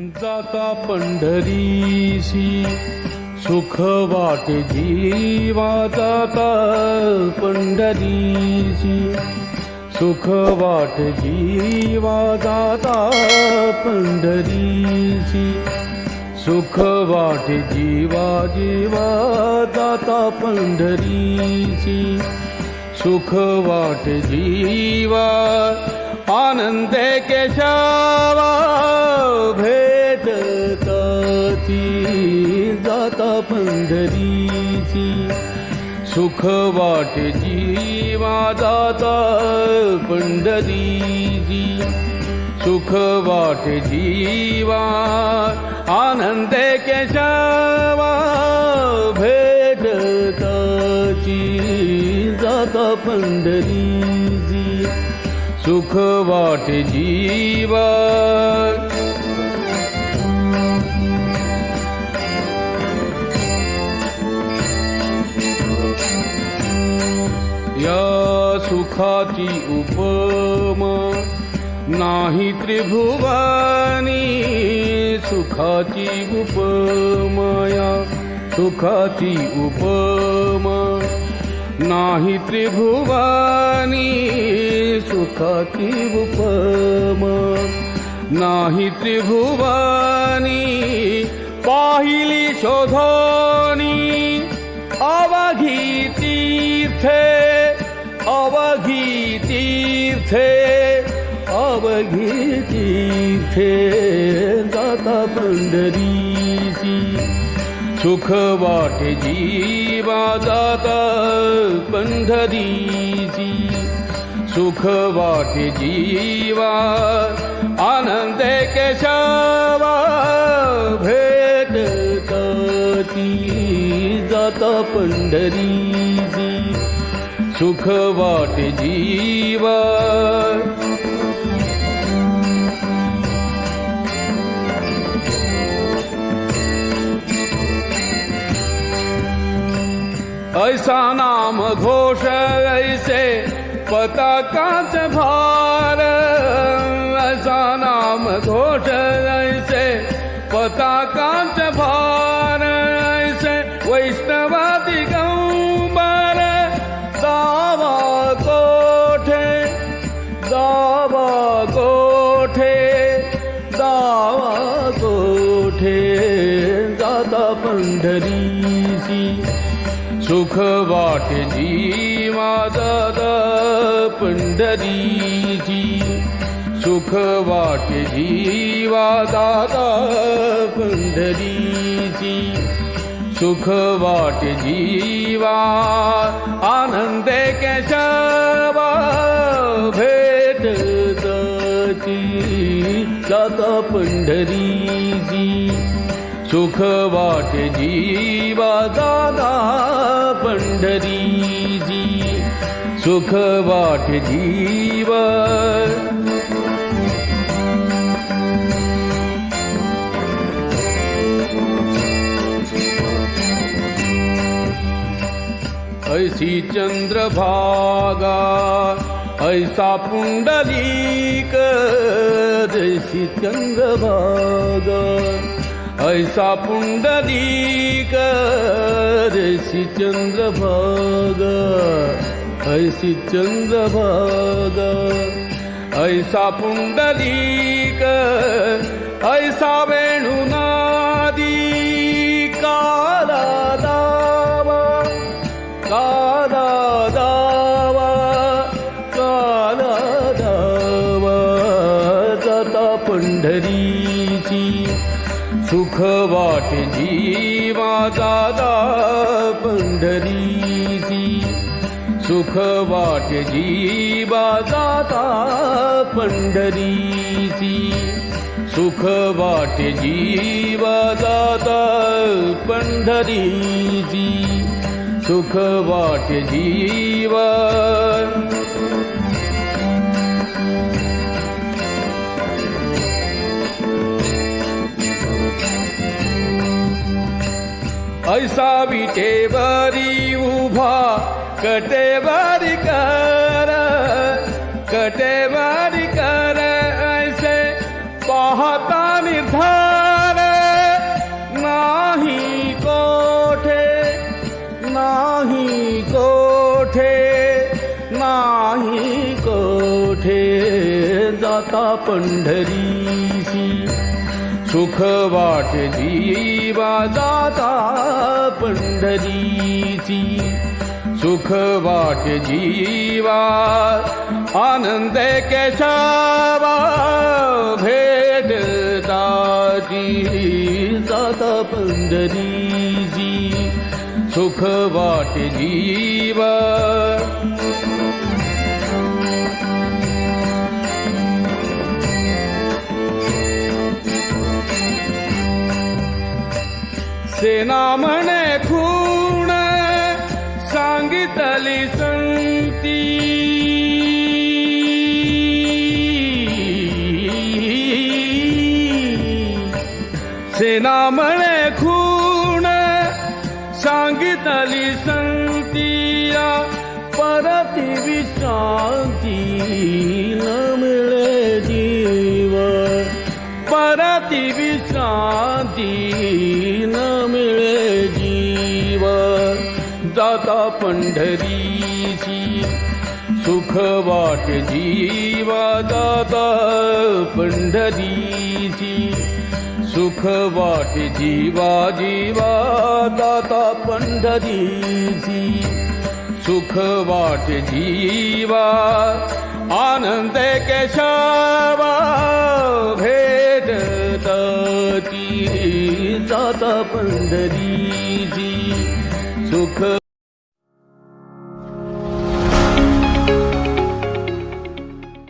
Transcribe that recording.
जाता पंढरीशी. सुख वाटे जीवा जाता पंढरीशी. सुख वाटे जीवा जाता पंढरीशी. सुख वाटे जीवा जीवा जाता पंढरीशी. सुख वाटे जीवा आनंदे केशवा सुख वाटे जीवा दाता पंढरीची सुख वाटे जीवा आनंदे केशवा भेटताची जाता पंढरीची सुख वाटे जीवा सुखाची उपमा. नाही त्रिभुवानी सुखाची उपमाया. सुखाची उपमा. नाही त्रिभुवानी सुखाची उपमा. नाही त्रिभुवानी पाहिली शोधा. तीर्थे अवघी तीर्थे जाता पंढरीसी सुख वाटे जीवा जाता पंढरीसी सुख वाटे जीवा आनंदे केशवा भेटताची जाता पंढरीसी सुख वाटे जीवा ऐसा नाम घोष ऐसे पताकाच भार। ऐसा नाम घोष ऐसे पताकाच भार। ऐसे वैष्णवादी गौबर। दावा कोठे? दावा कोठे? दावा कोठे? दादा पंढरीची सुख वाट जीवा दादा पंढरीची सुख वाट जीवा दादा पंढरीची सुख वाट जीवा आनंद केशवा भेटताची जाता पंढरीची सुख वाटे जीवा दादा पंढरीची सुख वाटे जीवा ऐसी चंद्रभागा ऐसा पुंडलीक जैसी चंद्रभागा ऐसा पुंडलीक जैसी चंद्रभागा ऐसी चंद्रभागा। ऐसा पुंडलीक ऐसा वेणुनादी सुख वाट जीवा दादा पंढरीसी सुख वाट जीवा दादा पंढरीसी सुख वाट जीवा दादा पंढरीसी सुख वाट जीवा ऐसावी बरी उभा कटेवारी कर कटेवारी कर ऐसे पाहता निर्धार। नाही कोठे नाही कोठे नाही कोठे जाता पंढरीसी सुख वाट जीवा जाता पंढरीची सुख वाट जीवा आनंद केशवा भेटताची जाता पंढरीची सुख वाट जीवा सेना म्हणे खूण सांगितली संती सेना म्हणे खूण सांगितली संतिया परती विश्रांती न मिळे जीव परती विश्रांती जाता पंढरीची. सुख वाट जीवा जाता पंढरीची. सुख वाट जीवा जीवा जाता पंढरीची. सुख वाट जीवा आनंद केशवा भेटती जाता पंढरीची. सुख